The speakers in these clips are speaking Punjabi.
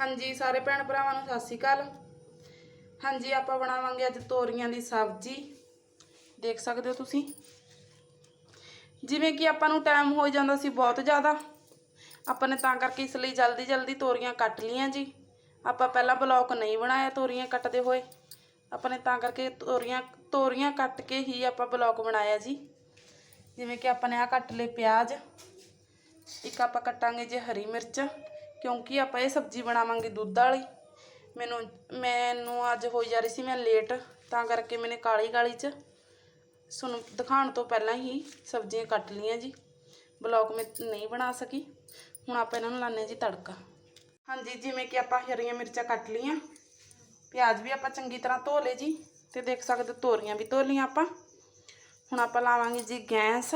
ਹਾਂਜੀ, ਸਾਰੇ ਭੈਣ ਭਰਾਵਾਂ ਨੂੰ ਸਤਿ ਸ਼੍ਰੀ ਅਕਾਲ। ਹਾਂਜੀ, ਆਪਾਂ ਬਣਾਵਾਂਗੇ ਅੱਜ ਤੋਰੀਆਂ ਦੀ ਸਬਜ਼ੀ। ਦੇਖ ਸਕਦੇ ਹੋ ਤੁਸੀਂ? ਜਿਵੇਂ ਕਿ ਆਪਾਂ ਨੂੰ ਟਾਈਮ ਹੋ ਜਾਂਦਾ ਸੀ ਬਹੁਤ ਜ਼ਿਆਦਾ। ਆਪਾਂ ਨੇ ਤਾਂ ਕਰਕੇ ਇਸ ਲਈ ਜਲਦੀ ਜਲਦੀ ਤੋਰੀਆਂ ਕੱਟ ਲੀਆਂ ਜੀ। ਆਪਾਂ ਪਹਿਲਾਂ ਬਲੌਕ ਨਹੀਂ ਬਣਾਇਆ ਤੋਰੀਆਂ ਕੱਟਦੇ ਹੋਏ। ਆਪਾਂ ਨੇ ਤਾਂ ਕਰਕੇ ਤੋਰੀਆਂ ਤੋਰੀਆਂ ਕੱਟ ਕੇ ਹੀ ਆਪਾਂ ਬਲੌਕ ਬਣਾਇਆ ਜੀ। ਜਿਵੇਂ ਕਿ ਆਪਾਂ ਨੇ ਆ ਕੱਟ ਲਏ ਪਿਆਜ਼। ਇੱਕ ਆਪਾਂ ਕੱਟਾਂਗੇ ਜੇ ਹਰੀ ਮਿਰਚ। ਕਿਉਂਕਿ ਆਪਾਂ ਇਹ ਸਬਜ਼ੀ ਬਣਾਵਾਂਗੇ ਦੁੱਧ ਵਾਲੀ। ਮੈਨੂੰ ਮੈਨੂੰ ਅੱਜ ਹੋਈ ਜਾ ਰਹੀ ਸੀ ਮੈਂ ਲੇਟ, ਤਾਂ ਕਰਕੇ ਮੈਨੇ ਕਾਲੀ ਕਾਲੀ ਚ ਤੁਹਾਨੂੰ ਦਿਖਾਉਣ ਤੋਂ ਪਹਿਲਾਂ ਹੀ ਸਬਜ਼ੀਆਂ ਕੱਟ ਲੀਆਂ ਜੀ। ਬਲੌਕ ਮੈਂ ਨਹੀਂ ਬਣਾ ਸਕੀ। ਹੁਣ ਆਪਾਂ ਇਹਨਾਂ ਨੂੰ ਲਾਣੇ ਜੀ ਤੜਕਾ। ਹਾਂਜੀ, ਜਿਵੇਂ ਕਿ ਆਪਾਂ ਹਰੀਆਂ ਮਿਰਚਾਂ ਕੱਟ ਲੀਆਂ ਪਿਆਜ਼ ਵੀ ਆਪਾਂ ਚੰਗੀ ਤਰ੍ਹਾਂ ਧੋ ਲਏ ਜੀ, ਤੇ ਦੇਖ ਸਕਦੇ ਤੋਰੀਆਂ ਵੀ ਧੋ ਲੀਆਂ ਆਪਾਂ। ਹੁਣ ਆਪਾਂ ਲਾਵਾਂਗੇ ਜੀ ਗੈਸ।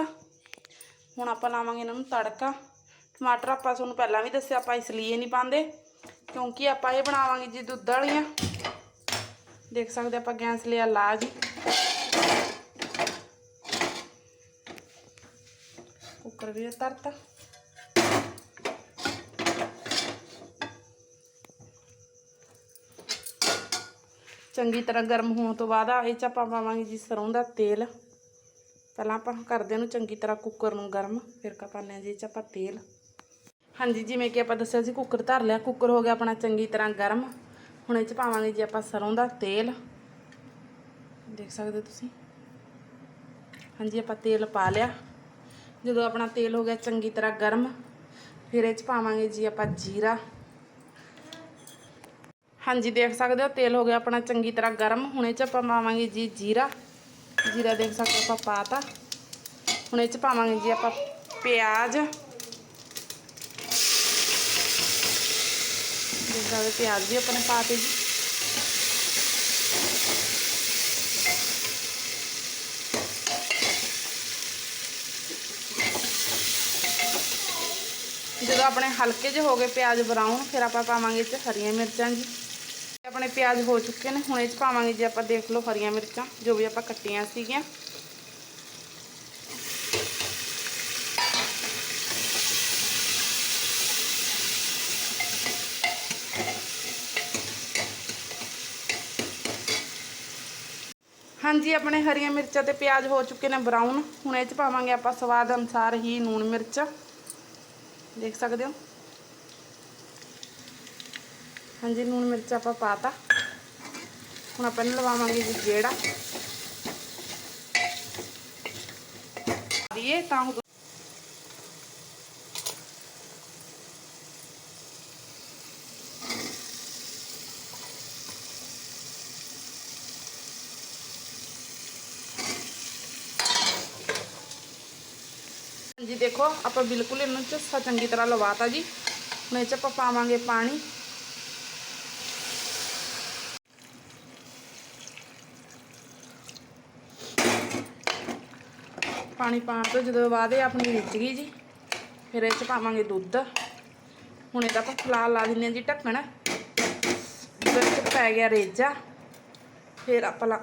ਹੁਣ ਆਪਾਂ ਲਾਵਾਂਗੇ ਇਹਨਾਂ ਨੂੰ ਤੜਕਾ। ਟਮਾਟਰ ਆਪਾਂ ਤੁਹਾਨੂੰ ਪਹਿਲਾਂ ਵੀ ਦੱਸਿਆ, ਆਪਾਂ ਇਸ ਲਈ ਨਹੀਂ ਪਾਉਂਦੇ, ਕਿਉਂਕਿ ਆਪਾਂ ਇਹ ਬਣਾਵਾਂਗੇ ਜੀ ਦੁੱਧ ਵਾਲੀਆਂ। ਦੇਖ ਸਕਦੇ ਆਪਾਂ ਗੈਸ ਲਿਆ, ਲਾ ਜੀ ਕੁੱਕਰ ਵੀ ਤਰਤਾ ਚੰਗੀ ਤਰ੍ਹਾਂ ਗਰਮ ਹੋਣ ਤੋਂ ਬਾਅਦ ਇਹ ਚ ਆਪਾਂ ਪਾਵਾਂਗੇ ਜੀ ਸਰੋਂ ਦਾ ਤੇਲ। ਪਹਿਲਾਂ ਆਪਾਂ ਕਰਦੇ ਨੂੰ ਚੰਗੀ ਤਰ੍ਹਾਂ ਕੁੱਕਰ ਨੂੰ ਗਰਮ, ਫਿਰ ਕਾ ਪਾਉਂਦੇ ਹਾਂ ਜੀ ਇਹ 'ਚ ਆਪਾਂ ਤੇਲ। ਹਾਂਜੀ, ਜਿਵੇਂ ਕਿ ਆਪਾਂ ਦੱਸਿਆ ਸੀ, ਕੁੱਕਰ ਧਰ ਲਿਆ। ਕੁੱਕਰ ਹੋ ਗਿਆ ਆਪਣਾ ਚੰਗੀ ਤਰ੍ਹਾਂ ਗਰਮ। ਹੁਣ ਇਹ 'ਚ ਪਾਵਾਂਗੇ ਜੀ ਆਪਾਂ ਸਰੋਂ ਦਾ ਤੇਲ। ਦੇਖ ਸਕਦੇ ਹੋ ਤੁਸੀਂ? ਹਾਂਜੀ, ਆਪਾਂ ਤੇਲ ਪਾ ਲਿਆ। ਜਦੋਂ ਆਪਣਾ ਤੇਲ ਹੋ ਗਿਆ ਚੰਗੀ ਤਰ੍ਹਾਂ ਗਰਮ, ਫਿਰ ਇਹ 'ਚ ਪਾਵਾਂਗੇ ਜੀ ਆਪਾਂ ਜੀਰਾ। ਹਾਂਜੀ, ਦੇਖ ਸਕਦੇ ਹੋ, ਤੇਲ ਹੋ ਗਿਆ ਆਪਣਾ ਚੰਗੀ ਤਰ੍ਹਾਂ ਗਰਮ। ਹੁਣ ਇਹ 'ਚ ਆਪਾਂ ਪਾਵਾਂਗੇ ਜੀ ਜੀਰਾ। ਜੀਰਾ ਦੇਖ ਸਕਦੇ ਹੋ ਆਪਾਂ ਪਾਤਾ ਹੁਣ ਇਹ 'ਚ ਪਾਵਾਂਗੇ ਜੀ ਆਪਾਂ ਪਿਆਜ਼। ਦੇਖ ਸਕਦੇ ਪਿਆਜ਼ ਵੀ ਆਪਣੇ ਪਾਤੇ ਜੀ। ਜਦੋਂ ਆਪਣੇ ਹਲਕੇ ਜਿਹੇ ਹੋ ਗਏ ਪਿਆਜ਼ ਬਰਾਊਨ ਫਿਰ ਆਪਾਂ ਪਾਵਾਂਗੇ ਇਹ 'ਚ ਹਰੀਆਂ ਮਿਰਚਾਂ ਜੀ। ਆਪਣੇ ਪਿਆਜ਼ ਹੋ ਚੁੱਕੇ ਨੇ, ਹੁਣ ਇਹ 'ਚ ਪਾਵਾਂਗੇ ਜੀ ਆਪਾਂ ਦੇਖ ਲਓ ਹਰੀਆਂ ਮਿਰਚਾਂ, ਜੋ ਵੀ ਆਪਾਂ ਕੱਟੀਆਂ ਸੀਗੀਆਂ। ਹਾਂਜੀ, ਆਪਣੇ ਹਰੀਆਂ ਮਿਰਚਾਂ ਤੇ ਪਿਆਜ਼ ਹੋ ਚੁੱਕੇ ਨੇ ਬਰਾਊਨ ਹੁਣ ਇਹ 'ਚ ਪਾਵਾਂਗੇ ਆਪਾਂ ਸਵਾਦ ਅਨੁਸਾਰ ਹੀ ਨੂਣ ਮਿਰਚ। ਦੇਖ ਸਕਦੇ ਹੋ? ਹਾਂਜੀ ਲੂਣ ਮਿਰਚ ਆਪਾਂ ਪਾਤਾ। ਹੁਣ ਆਪਾਂ ਇਹਨੂੰ ਲਵਾਵਾਂਗੇ ਜੀ ਜਿਹੜਾ ਦੀਏ ਤਾਂ ਜੀ ਦੇਖੋ, ਆਪਾਂ ਬਿਲਕੁਲ ਇਹਨੂੰ ਝੱਸਾ ਚੰਗੀ ਤਰ੍ਹਾਂ ਲਵਾਤਾ ਜੀ। ਹੁਣ ਇਹ 'ਚ ਆਪਾਂ ਪਾਵਾਂਗੇ ਪਾਣੀ। ਪਾਣੀ ਪਾਉਣ ਤੋਂ ਜਦੋਂ ਬਾਅਦ ਇਹ ਆਪਣੀ ਰਿੱਝ ਗਈ ਜੀ, ਫਿਰ ਇਹ 'ਚ ਪਾਵਾਂਗੇ ਦੁੱਧ। ਹੁਣ ਇਹਦਾ ਆਪਾਂ ਫਲਾਲ ਲਾ ਦਿੰਨੇ ਹਾਂ ਜੀ ਢੱਕਣ। ਜਦੋਂ ਇਹ 'ਚ ਪੈ ਗਿਆ ਰੇਜਾ ਫਿਰ ਆਪਾਂ ਲਾ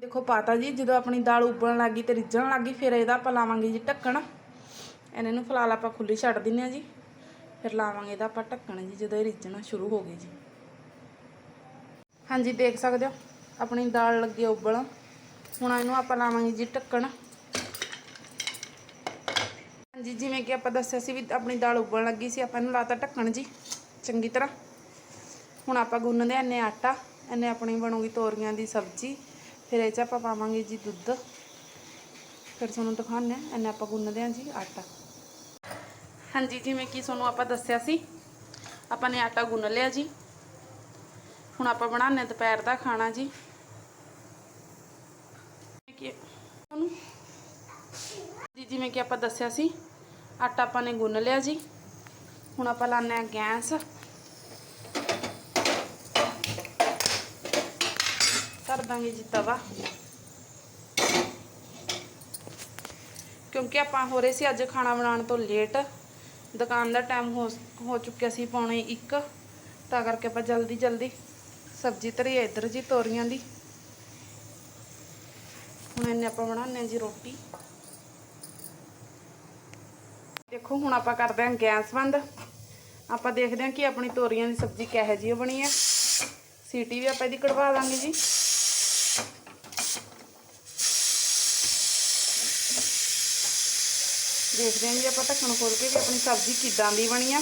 ਦੇਖੋ ਪਾਤਾ ਜੀ, ਜਦੋਂ ਆਪਣੀ ਦਾਲ ਉਬਲਣ ਲੱਗੀ ਤੇ ਰਿੱਝਣ ਲੱਗੀ ਫਿਰ ਇਹਦਾ ਆਪਾਂ ਲਾਵਾਂਗੇ ਜੀ ਢੱਕਣ। ਇਹਨਾਂ ਨੂੰ ਫਿਲਹਾਲ ਆਪਾਂ ਖੁੱਲੀ ਛੱਡ ਦਿੰਨੇ ਆ ਜੀ। ਫਿਰ ਲਾਵਾਂਗੇ ਇਹਦਾ ਆਪਾਂ ਢੱਕਣ ਜੀ, ਜਦੋਂ ਇਹ ਰਿੱਝਣਾ ਸ਼ੁਰੂ ਹੋ ਗਈ ਜੀ। ਹਾਂਜੀ, ਦੇਖ ਸਕਦੇ ਹੋ, ਆਪਣੀ ਦਾਲ ਲੱਗੀ ਉਬਲ। ਹੁਣ ਇਹਨੂੰ ਆਪਾਂ ਲਾਵਾਂਗੇ ਜੀ ਢੱਕਣ। ਹਾਂਜੀ, ਜਿਵੇਂ ਕਿ ਆਪਾਂ ਦੱਸਿਆ ਸੀ ਵੀ ਆਪਣੀ ਦਾਲ ਉਬਲਣ ਲੱਗੀ ਸੀ, ਆਪਾਂ ਇਹਨੂੰ ਲਾਤਾ ਢੱਕਣ ਜੀ, ਚੰਗੀ ਤਰ੍ਹਾਂ। ਹੁਣ ਆਪਾਂ ਗੁੰਨਦੇ ਹਾਂ ਇੰਨੇ ਆਟਾ, ਇਹਨੇ ਆਪਣੀ ਬਣੂਗੀ ਤੋਰੀਆਂ ਦੀ ਸਬਜ਼ੀ। ਫਿਰ ਇਹ 'ਚ ਆਪਾਂ ਪਾਵਾਂਗੇ ਜੀ ਦੁੱਧ। ਫਿਰ ਤੁਹਾਨੂੰ ਦਿਖਾਉਂਦੇ ਹਾਂ ਇੰਨੇ ਆਪਾਂ ਗੁੰਨਦੇ ਹਾਂ ਜੀ ਆਟਾ ਹਾਂਜੀ ਜਿਵੇਂ ਕਿ ਤੁਹਾਨੂੰ ਆਪਾਂ ਦੱਸਿਆ ਸੀ ਆਪਾਂ ਨੇ ਆਟਾ ਗੁੰਨ ਲਿਆ ਜੀ ਹੁਣ ਆਪਾਂ ਬਣਾਉਂਦੇ ਦੁਪਹਿਰ ਦਾ ਖਾਣਾ ਜੀ ਕਿ ਉਹਨੂੰ ਜੀ ਜਿਵੇਂ ਕਿ ਆਪਾਂ ਦੱਸਿਆ ਸੀ ਆਟਾ ਆਪਾਂ ਨੇ ਗੁੰਨ ਲਿਆ ਜੀ ਹੁਣ ਆਪਾਂ ਲਾਉਂਦੇ ਆ ਗੈਸ ਕਰ ਦਾਂਗੇ ਜੀ ਤਵਾ ਕਿਉਂਕਿ ਆਪਾਂ ਹੋ ਰਹੇ ਸੀ ਅੱਜ ਖਾਣਾ ਬਣਾਉਣ ਤੋਂ ਲੇਟ ਦੁਕਾਨ ਦਾ ਟਾਈਮ ਹੋ ਹੋ ਚੁੱਕਿਆ ਸੀ ਪੌਣੇ 1 ਤਾਂ ਕਰਕੇ ਆਪਾਂ ਜਲਦੀ ਜਲਦੀ ਸਬਜ਼ੀ ਧਰੀ ਇੱਧਰ ਜੀ ਤੋਰੀਆਂ ਦੀ। ਹੁਣ ਇਹਨੇ ਆਪਾਂ ਬਣਾਉਂਦੇ ਹਾਂ ਜੀ ਰੋਟੀ। ਦੇਖੋ, ਹੁਣ ਆਪਾਂ ਕਰਦੇ ਹਾਂ ਗੈਸ ਬੰਦ। ਆਪਾਂ ਦੇਖਦੇ ਹਾਂ ਕਿ ਆਪਣੀ ਤੋਰੀਆਂ ਦੀ ਸਬਜ਼ੀ ਕਿਹੋ ਜਿਹੀ ਬਣੀ ਹੈ ਸੀਟੀ ਵੀ ਆਪਾਂ ਇਹਦੀ ਕਢਵਾ ਦਾਂਗੇ ਜੀ। ਦੇਖਦੇ ਹਾਂ ਜੀ, ਆਪਾਂ ਢੱਕਣ ਖੋਲ ਕੇ ਵੀ ਆਪਣੀ ਸਬਜ਼ੀ ਕਿੱਦਾਂ ਦੀ ਬਣੀ ਆ।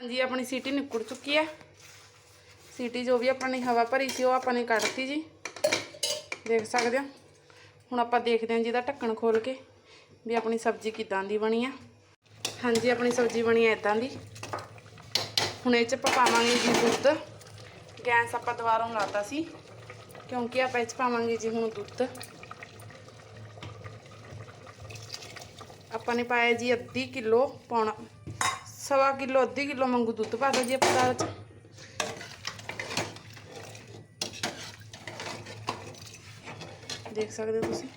ਹਾਂਜੀ, ਆਪਣੀ ਸੀਟੀ ਨਿਕਲ ਚੁੱਕੀ ਆ। ਸੀਟੀ ਜੋ ਵੀ ਆਪਾਂ ਨੇ ਹਵਾ ਭਰੀ ਸੀ, ਉਹ ਆਪਾਂ ਨੇ ਕੱਢਤੀ ਜੀ। ਦੇਖ ਸਕਦੇ ਹੋ। ਹੁਣ ਆਪਾਂ ਦੇਖਦੇ ਹਾਂ ਜਿਹਦਾ ਢੱਕਣ ਖੋਲ ਕੇ ਵੀ ਆਪਣੀ ਸਬਜ਼ੀ ਕਿੱਦਾਂ ਦੀ ਬਣੀ ਆ। ਹਾਂਜੀ, ਆਪਣੀ ਸਬਜ਼ੀ ਬਣੀ ਆ ਇਦਾਂ ਦੀ। ਹੁਣ ਇਹ ਚ ਆਪਾਂ ਪਾਵਾਂਗੇ ਜੀ ਦੁੱਧ। ਗੈਸ ਆਪਾਂ ਦੁਬਾਰਾ ਲਾਤਾ ਸੀ, ਕਿਉਂਕਿ ਆਪਾਂ ਇਹ ਚ ਪਾਵਾਂਗੇ ਜੀ ਹੁਣ ਦੁੱਧ। ਆਪਾਂ ਨੇ ਪਾਇਆ ਜੀ ਅੱਧੀ ਕਿਲੋ, ਪੌਣਾ ਸਵਾ ਕਿਲੋ, ਅੱਧੀ ਕਿਲੋ ਮੰਗੂ ਦੁੱਧ ਪਾ ਦੋ ਜੀ ਆਪਾਂ ਦਾਲ ਚ। ਦੇਖ ਸਕਦੇ ਹੋ ਤੁਸੀਂ।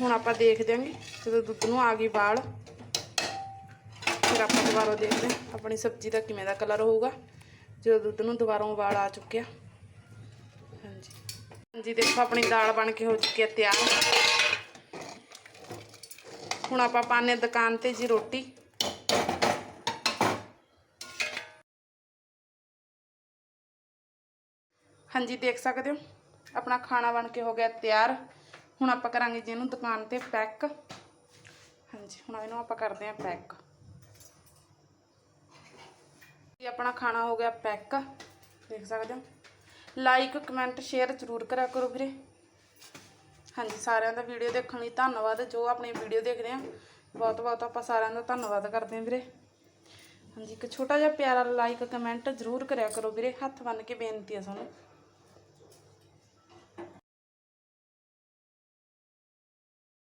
ਹੁਣ ਆਪਾਂ ਦੇਖ ਦਿਆਂਗੇ, ਜਦੋਂ ਦੁੱਧ ਨੂੰ ਆ ਗਈ ਵਾਲ। ਫਿਰ ਆਪਾਂ ਦੁਬਾਰਾ ਦੇਖਦੇ ਹਾਂ ਆਪਣੀ ਸਬਜ਼ੀ ਦਾ ਕਿਵੇਂ ਦਾ ਕਲਰ ਹੋਊਗਾ, ਜਦੋਂ ਦੁੱਧ ਨੂੰ ਦੁਬਾਰਾ ਉਬਾਲ ਆ ਚੁੱਕਿਆ। ਹਾਂਜੀ। ਹਾਂਜੀ, ਦੇਖੋ ਆਪਣੀ ਦਾਲ ਬਣ ਕੇ ਹੋ ਚੁੱਕੀ ਹੈ ਤਿਆਰ। ਹੁਣ ਆਪਾਂ ਪਾਣੇ ਦੁਕਾਨ ਤੇ ਜੀ ਰੋਟੀ। ਹਾਂਜੀ, ਦੇਖ ਸਕਦੇ ਹੋ। ਆਪਣਾ ਖਾਣਾ ਬਣ ਕੇ ਹੋ ਗਿਆ ਤਿਆਰ। ਹੁਣ ਆਪਾਂ ਕਰਾਂਗੇ ਜੀ ਇਹਨੂੰ ਦੁਕਾਨ ਤੇ ਪੈਕ। ਹਾਂਜੀ, ਹੁਣ ਇਹਨੂੰ ਆਪਾਂ ਕਰਦੇ ਹਾਂ ਪੈਕ। ਜੀ, ਆਪਣਾ ਖਾਣਾ ਹੋ ਗਿਆ ਪੈਕ। ਦੇਖ ਸਕਦੇ ਹੋ। ਲਾਈਕ, ਕਮੈਂਟ, ਸ਼ੇਅਰ ਜ਼ਰੂਰ ਕਰਿਆ ਕਰੋ ਵੀਰੇ। ਹਾਂਜੀ, ਸਾਰਿਆਂ ਦਾ ਵੀਡੀਓ ਦੇਖਣ ਲਈ ਧੰਨਵਾਦ। ਜੋ ਆਪਣੀ ਵੀਡੀਓ ਦੇਖਦੇ ਆ ਬਹੁਤ ਬਹੁਤ ਆਪਾਂ ਸਾਰਿਆਂ ਦਾ ਧੰਨਵਾਦ ਕਰਦੇ ਹਾਂ ਵੀਰੇ। ਹਾਂਜੀ, ਇੱਕ ਛੋਟਾ ਜਿਹਾ ਪਿਆਰਾ ਲਾਈਕ ਕਮੈਂਟ ਜ਼ਰੂਰ ਕਰਿਆ ਕਰੋ ਵੀਰੇ। ਹੱਥ ਬੰਨ ਕੇ ਬੇਨਤੀ ਹੈ ਸਾਨੂੰ